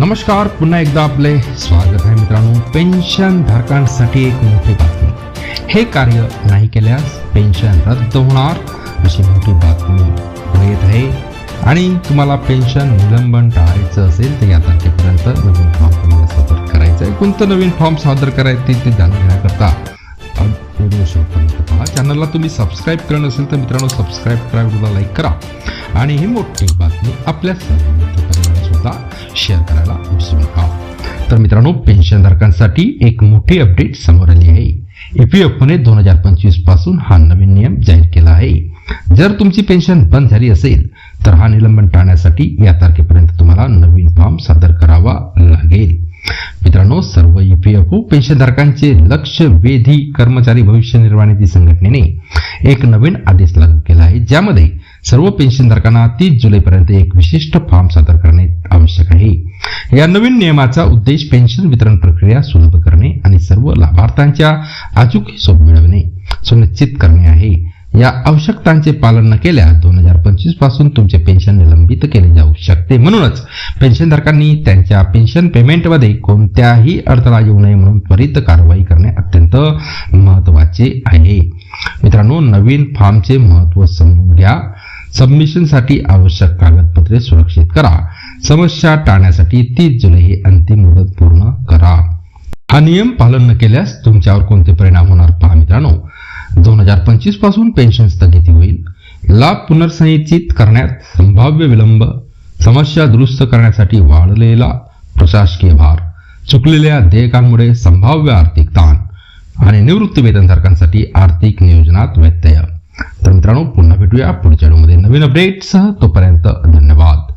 नमस्कार पुन्हा एकदा आपले स्वागत आहे मित्रांनो. पेन्शन धारकांसाठी एक मोठी बातमी. हे कार्य नाही केल्यास पेन्शन रद्द होणार अशी मोठी बातमी येत आहे. आणि तुम्हाला पेन्शन निलंबन टाळायचं असेल तर या तारखेपर्यंत नवीन फॉर्म तुम्हाला सादर करायचं आहे. कोणतं नवीन फॉर्म सादर करायचे ते जाणून घेण्याकरता व्हिडिओ शेवटपर्यंत पहा. चॅनलला तुम्ही सबस्क्राईब करणं असेल तर मित्रांनो सबस्क्राईब करा व्हिडिओला लाईक करा. आणि ही मोठी बातमी आपल्या सर्व शेअर करायला विसरू नका. तर मित्रांनो पेन्शनधारकांसाठी एक मोठी अपडेट समोर आली आहे. ईपीएफने दोन हजार पंचवीसपासून हा नवीन नियम जाहीर केला आहे. जर तुमची पेन्शन बंद झाली असेल तर हा निलंबन टाळण्यासाठी या तारखेपर्यंत तुम्हाला नवीन फॉर्म सादर करावा लागेल. मित्रांनो सर्व ईपीएफओ पेन्शनधारकांचे लक्ष वेधी कर्मचारी भविष्य निर्वाह निधी संघटनेने एक नवीन आदेश लागू केला आहे ज्यामध्ये सर्व पेन्शनधारकांना तीस जुलैपर्यंत एक विशिष्ट फॉर्म सादर करणे आवश्यक आहे या नवीन नियमाचा उद्देश पेन्शन वितरण प्रक्रिया सुलभ करणे आणि सर्व लाभार्थ्यांच्या अचूक हिशोब मिळवणे सुनिश्चित करणे आहे. या आवश्यकतांचे पालन न केल्यास दोन हजार पंचवीसपासून तुमचे पेन्शन निलंबित केले जाऊ शकते. म्हणूनच पेन्शनधारकांनी त्यांच्या पेन्शन पेमेंटमध्ये कोणत्याही अडथळा येऊ नये म्हणून त्वरित कारवाई करणे अत्यंत महत्त्वाचे आहे. मित्रांनो नवीन फॉर्मचे महत्त्व समजून घ्या. सबमिशनसाठी आवश्यक कागदपत्रे सुरक्षित करा. समस्या टाळण्यासाठी तीस जुलै ही अंतिम मुदत पूर्ण करा. हा नियम पालन न केल्यास तुमच्यावर कोणते परिणाम होणार पहा मित्रांनो. दोन हजार पंचवीसपासून पेन्शन स्थगिती होईल. लाभ पुनर्संचित करण्यात संभाव्य विलंब समस्या दुरुस्त करण्यासाठी वाढलेला प्रशासकीय भार चुकलेल्या देयकांमुळे संभाव्य आर्थिक ताण आणि निवृत्ती वेतनधारकांसाठी आर्थिक नियोजनात व्यत्यय. तर मित्रांनो पुन्हा भेटूया पुढच्या व्हिडिओमध्ये नवीन अपडेटसह तोपर्यंत धन्यवाद.